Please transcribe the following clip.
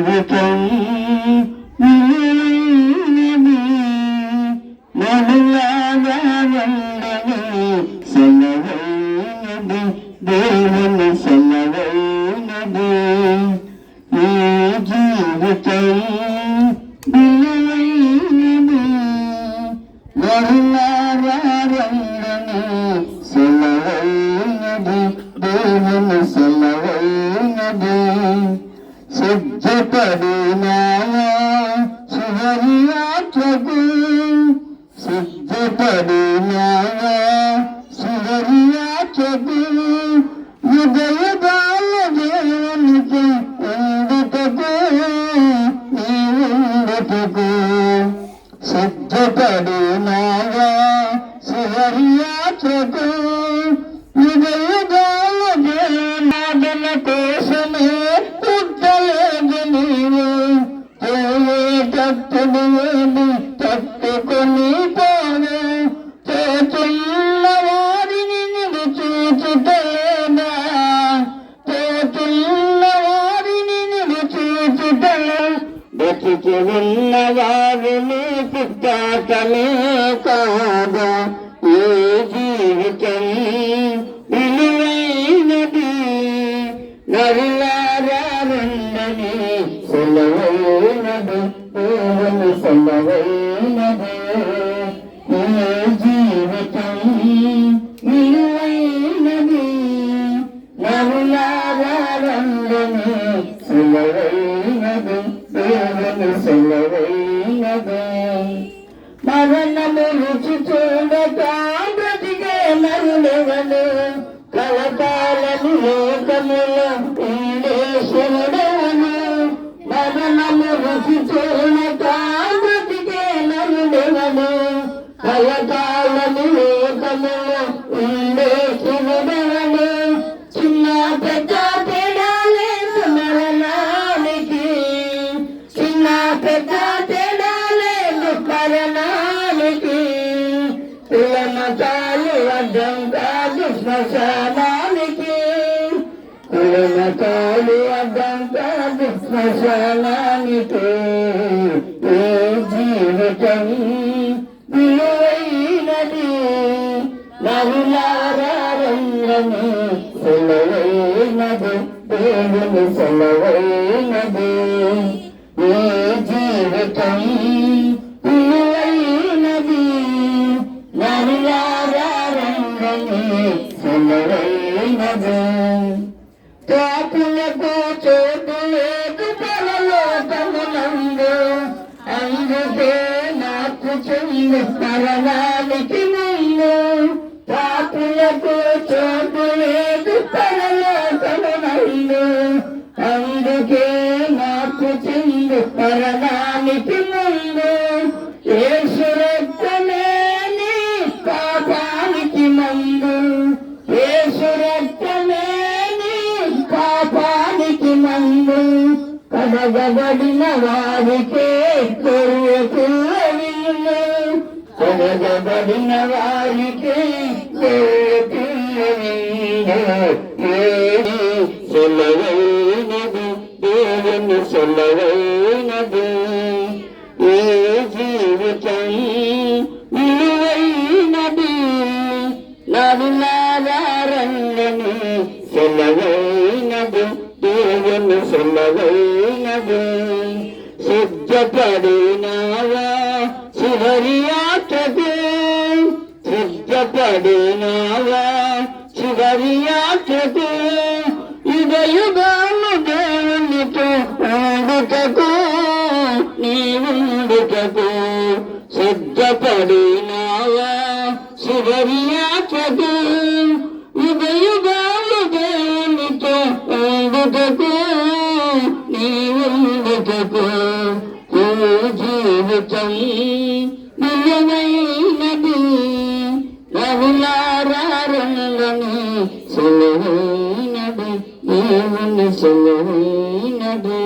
జీవితం విలువైనది. మనులాగా ఉండని సెలవైనది దేవుని సెలవైనది ఈ జీవితం విలువైనది. మనులాగా ఉండని సెలవైనది దేవుని సిద్ధపడినాయా శివరి బతికి ఉన్న వారిని పుట్టాటలే కాదా? ఏ జీవితం విలువైనది? నరులారండని సెలవైనది దేవుని సెలవైనది. ఈ జీవితం విలువైనది? నరులారండని సెలవైనది. సెలవైనదే మరణము రుచి చూడక బ్రతికే నరులెవలు కలకాలను లోకముల ఉండేశ్వరుడవను మరణము రుచి చూడక బ్రతికే నరులెవలు కలకాల కులమతాలు అడ్డం కాదు శ్మశానానికి. కులమతాలు అడ్డం కాదు శ్మశానానికి. ఏ జీవితం విలువైనది? నరులారంగని సెలవైనది దేవుని సెలవైనది. తాపులకు చోటు లేదు పరలోకమునందు అందుకే నాకు చెంది పరనానికి ముందు పాపులకు చోటు లేదు పరలోకమునందు అందుకే నాకు చెంది పరనానికి ముందు యేసు పాపానికి మందు. యేసు పాపానికి మందు కడగబడిన వారికే కొరుకుల విల్లు కడగబడిన వారికే కొరుకుల విల్లు సెలవైనది దేవుని సెలవైనది. ఏ జీవితం విలువైనది నరులారంగని సెలవైనది దేవుని సెలవైనది సిద్ధపడినావా చివరి ఆటకు సిద్ధపడినావా చివరి ఆటకు యుగ దేవునితో ఉండుటకు నీవుండుటకు? సిద్ధపడినావా చివరి ఆటకు జీవితం విలువైనది రవులారంగని సెలవైనది దేవుని సెలవైనది?